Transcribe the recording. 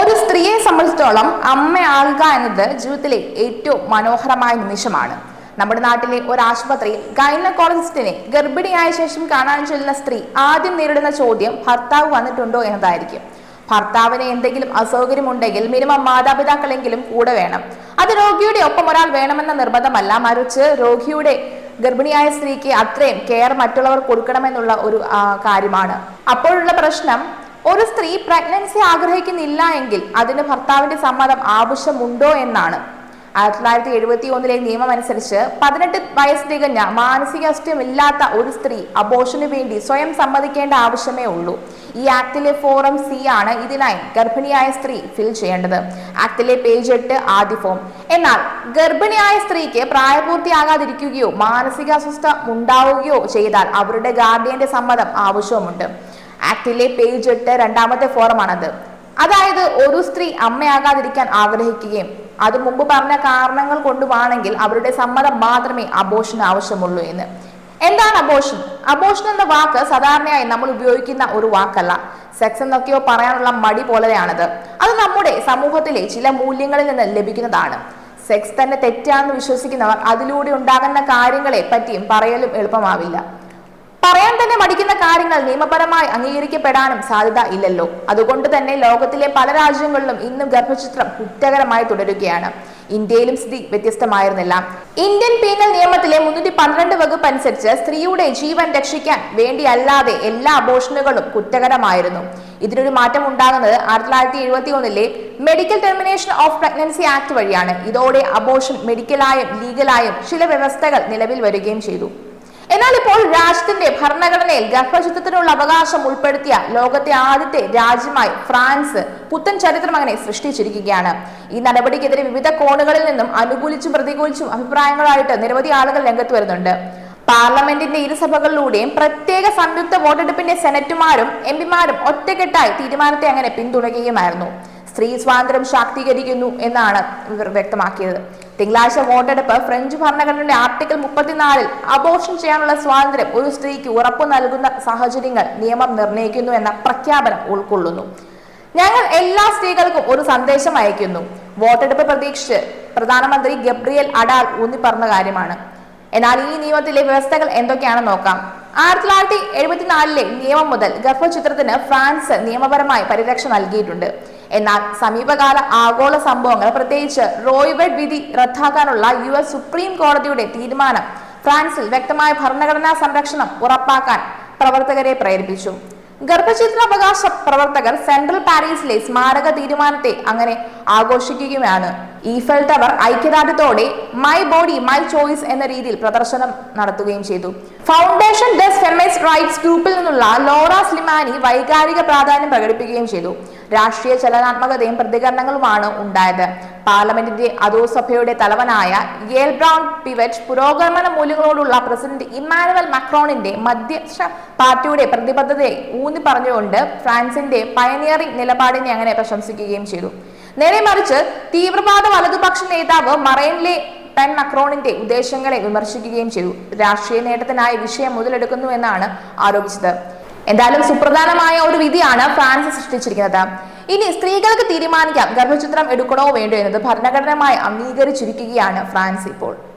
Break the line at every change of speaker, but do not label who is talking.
ഒരു സ്ത്രീയെ സംബന്ധിച്ചിടത്തോളം അമ്മയാകുക എന്നത് ജീവിതത്തിലെ ഏറ്റവും മനോഹരമായ നിമിഷമാണ്. നമ്മുടെ നാട്ടിലെ ഒരു ആശുപത്രിയിൽ ഗൈനക്കോളജിസ്റ്റിനെ ഗർഭിണിയായ ശേഷം കാണാൻ ചെല്ലുന്ന സ്ത്രീ ആദ്യം നേരിടുന്ന ചോദ്യം ഭർത്താവ് വന്നിട്ടുണ്ടോ എന്നതായിരിക്കും. ഭർത്താവിന് എന്തെങ്കിലും അസൗകര്യമുണ്ടെങ്കിൽ മിനിമം മാതാപിതാക്കളെങ്കിലും കൂടെ വേണം. അത് രോഗിയുടെ ഒപ്പം ഒരാൾ വേണമെന്ന നിർബന്ധമല്ല. മറിച്ച് രോഗിയുടെ ഗർഭിണിയായ സ്ത്രീക്ക് അത്രയും കെയർ മറ്റുള്ളവർ കൊടുക്കണമെന്നുള്ള ഒരു കാര്യമാണ്. അപ്പോഴുള്ള പ്രശ്നം ഒരു സ്ത്രീ പ്രഗ്നൻസി ആഗ്രഹിക്കുന്നില്ല എങ്കിൽ അതിന് ഭർത്താവിന്റെ സമ്മതം ആവശ്യമുണ്ടോ എന്നാണ്. ആയിരത്തി തൊള്ളായിരത്തി എഴുപത്തി ഒന്നിലെ നിയമം അനുസരിച്ച് പതിനെട്ട് വയസ്സ് തികഞ്ഞ മാനസിക മാനസികാസ്വസ്ഥ്യമില്ലാത്ത ഒരു സ്ത്രീ അബോഷന് വേണ്ടി സ്വയം സമ്മതിക്കേണ്ട ആവശ്യമേ ഉള്ളൂ. ഈ ആക്ടിലെ ഫോറം സി ആണ് ഇതിനായി ഗർഭിണിയായ സ്ത്രീ ഫിൽ ചെയ്യേണ്ടത്. ആക്ടിലെ പേജ് എട്ട് ആദ്യ ഫോം എന്നാൽ ഗർഭിണിയായ സ്ത്രീക്ക് പ്രായപൂർത്തിയാകാതിരിക്കുകയോ മാനസികാസ്വസ്ഥ ഉണ്ടാവുകയോ ചെയ്താൽ അവരുടെ ഗാർഡിയന്റെ സമ്മതം ആവശ്യവുമുണ്ട്. ആക്ടിലെ പേജ് എട്ട് രണ്ടാമത്തെ ഫോറമാണത്. അതായത് ഒരു സ്ത്രീ അമ്മയാകാതിരിക്കാൻ ആഗ്രഹിക്കുകയും അത് മുമ്പ് പറഞ്ഞ കാരണങ്ങൾ കൊണ്ടുവാണെങ്കിൽ അവരുടെ സമ്മതം മാത്രമേ അബോഷന് ആവശ്യമുള്ളൂ എന്ന്. എന്താണ് അബോഷൻ അബോഷൻ എന്ന വാക്ക് സാധാരണയായി നമ്മൾ ഉപയോഗിക്കുന്ന ഒരു വാക്കല്ല. സെക്സ് എന്നൊക്കെയോ പറയാനുള്ള മടി പോലെയാണത്. അത് നമ്മുടെ സമൂഹത്തിലെ ചില മൂല്യങ്ങളിൽ നിന്ന് ലഭിക്കുന്നതാണ്. സെക്സ് തന്നെ തെറ്റാണെന്ന് വിശ്വസിക്കുന്നവർ അതിലൂടെ ഉണ്ടാകുന്ന കാര്യങ്ങളെ പറ്റിയും പറയലും എളുപ്പമാവില്ല. പറയാൻ തന്നെ മടിക്കുന്ന കാര്യങ്ങൾ നിയമപരമായി അംഗീകരിക്കപ്പെടാനും സാധ്യത ഇല്ലല്ലോ. അതുകൊണ്ട് തന്നെ ലോകത്തിലെ പല രാജ്യങ്ങളിലും ഇന്നും ഗർഭചിത്രം കുറ്റകരമായി തുടരുകയാണ്. ഇന്ത്യയിലും സ്ഥിതി വ്യത്യസ്തമായിരുന്നില്ല. ഇന്ത്യൻ പീനൽ നിയമത്തിലെ മുന്നൂറ്റി പന്ത്രണ്ട് വകുപ്പ് അനുസരിച്ച് സ്ത്രീയുടെ ജീവൻ രക്ഷിക്കാൻ വേണ്ടിയല്ലാതെ എല്ലാ അബോഷനുകളും കുറ്റകരമായിരുന്നു. ഇതിനൊരു മാറ്റം ഉണ്ടാകുന്നത് ആയിരത്തി തൊള്ളായിരത്തി എഴുപത്തി ഒന്നിലെ medical termination of pregnancy act വഴിയാണ്. ഇതോടെ അബോഷൻ മെഡിക്കലായും ലീഗലായും ചില വ്യവസ്ഥകൾ നിലവിൽ വരികയും ചെയ്തു. എന്നാൽ ഇപ്പോൾ രാജ്യത്തിന്റെ ഭരണഘടനയിൽ ഗർഭചിത്രത്തിനുള്ള അവകാശം ഉൾപ്പെടുത്തിയ ലോകത്തെ ആദ്യത്തെ രാജ്യമായി ഫ്രാൻസ് പുത്തൻ ചരിത്രം അങ്ങനെ സൃഷ്ടിച്ചിരിക്കുകയാണ്. ഈ നടപടിക്കെതിരെ വിവിധ കോണുകളിൽ നിന്നും അനുകൂലിച്ചും പ്രതികൂലിച്ചും അഭിപ്രായങ്ങളായിട്ട് നിരവധി ആളുകൾ രംഗത്ത് വരുന്നുണ്ട്. പാർലമെന്റിന്റെ ഇരുസഭകളിലൂടെയും പ്രത്യേക സംയുക്ത വോട്ടെടുപ്പിന്റെ സെനറ്റുമാരും എം പിമാരും ഒറ്റക്കെട്ടായി തീരുമാനത്തെ അങ്ങനെ പിന്തുണയ്ക്കുകയുമായിരുന്നു. സ്ത്രീ സ്വാതന്ത്ര്യം ശാക്തീകരിക്കുന്നു എന്നാണ് ഇവർ വ്യക്തമാക്കിയത്. തിങ്കളാഴ്ച വോട്ടെടുപ്പ് ഫ്രഞ്ച് ഭരണഘടനയുടെ ആർട്ടിക്കിൾ മുപ്പത്തിനാലിൽ അബോർഷൻ ചെയ്യാനുള്ള സ്വാതന്ത്ര്യം ഒരു സ്ത്രീക്ക് ഉറപ്പു നൽകുന്ന സാഹചര്യങ്ങൾ നിയമം നിർണയിക്കുന്നു എന്ന പ്രഖ്യാപനം ഉൾക്കൊള്ളുന്നു. ഞങ്ങൾ എല്ലാ സ്ത്രീകൾക്കും ഒരു സന്ദേശം അയക്കുന്നു. വോട്ടെടുപ്പ് പ്രതീക്ഷിച്ച് പ്രധാനമന്ത്രി ഗബ്രിയൽ അഡാൽ ഊന്നി പറഞ്ഞ കാര്യമാണ്. എന്നാൽ ഈ നിയമത്തിലെ വ്യവസ്ഥകൾ എന്തൊക്കെയാണെന്ന് നോക്കാം. ആയിരത്തി തൊള്ളായിരത്തി എഴുപത്തിനാലിലെ നിയമം മുതൽ ഗർഭചിത്രത്തിന് ഫ്രാൻസ് നിയമപരമായി പരിരക്ഷ നൽകിയിട്ടുണ്ട്. എന്നാൽ സമീപകാല ആഗോള സംഭവങ്ങൾ പ്രത്യേകിച്ച് റോയ്ബെഡ് വിധി റദ്ദാക്കാനുള്ള യു എസ് സുപ്രീം കോടതിയുടെ തീരുമാനം ഫ്രാൻസിൽ വ്യക്തമായ ഭരണഘടനാ സംരക്ഷണം ഉറപ്പാക്കാൻ പ്രവർത്തകരെ പ്രേരിപ്പിച്ചു. ഗർഭചിത്രാവകാശ പ്രവർത്തകർ സെൻട്രൽ പാരീസിലെ സ്മാരക തീരുമാനത്തെ അങ്ങനെ ആഘോഷിക്കുകയാണ്. ഈഫൽ ടവർ ഐക്യദാർഢ്യത്തോടെ മൈ ബോഡി മൈ ചോയ്സ് എന്ന രീതിയിൽ പ്രദർശനം നടത്തുകയും ചെയ്തു. ഫൗണ്ടേഷൻ ഡെസ് ഫെമിനിസ്റ്റ് റൈറ്റ്സ് ഗ്രൂപ്പിൽ നിന്നുള്ള ലോറ സ്ലിമാനി വൈകാരിക പ്രാധാന്യം പ്രകടിപ്പിക്കുകയും ചെയ്തു. രാഷ്ട്രീയ ചലനാത്മകതയും പ്രതികരണങ്ങളുമാണ് ഉണ്ടായത്. പാർലമെന്റിന്റെ അധോസഭയുടെ തലവനായ യേൽ ബ്രൗൺ പിവറ്റ് പുരോഗമന മൂല്യങ്ങളോടുള്ള പ്രസിഡന്റ് ഇമ്മാനുവൽ മക്രോണിന്റെ മധ്യസ്ഥ പാർട്ടിയുടെ പ്രതിബദ്ധതയെ ഊന്നി പറഞ്ഞുകൊണ്ട് ഫ്രാൻസിന്റെ പയനിയറിംഗ് നിലപാടിനെ അങ്ങനെ പ്രശംസിക്കുകയും ചെയ്തു. നേരെ മറിച്ച് തീവ്രവാദ വലതുപക്ഷ നേതാവ് മറൈനിലെ പെൻ മക്രോണിന്റെ ഉദ്ദേശങ്ങളെ വിമർശിക്കുകയും ചെയ്തു. രാഷ്ട്രീയ നേട്ടത്തിനായി വിഷയം മുതലെടുക്കുന്നു എന്നാണ് ആരോപിച്ചത്. എന്തായാലും സുപ്രധാനമായ ഒരു വിധിയാണ് ഫ്രാൻസ് സൃഷ്ടിച്ചിരിക്കുന്നത്. ഇനി സ്ത്രീകൾക്ക് തീരുമാനിക്കാം. ഗർഭചിത്രം എടുക്കണോ വേണ്ടോ എന്നത് ഭരണഘടനമായി അംഗീകരിച്ചിരിക്കുകയാണ് ഫ്രാൻസ് ഇപ്പോൾ.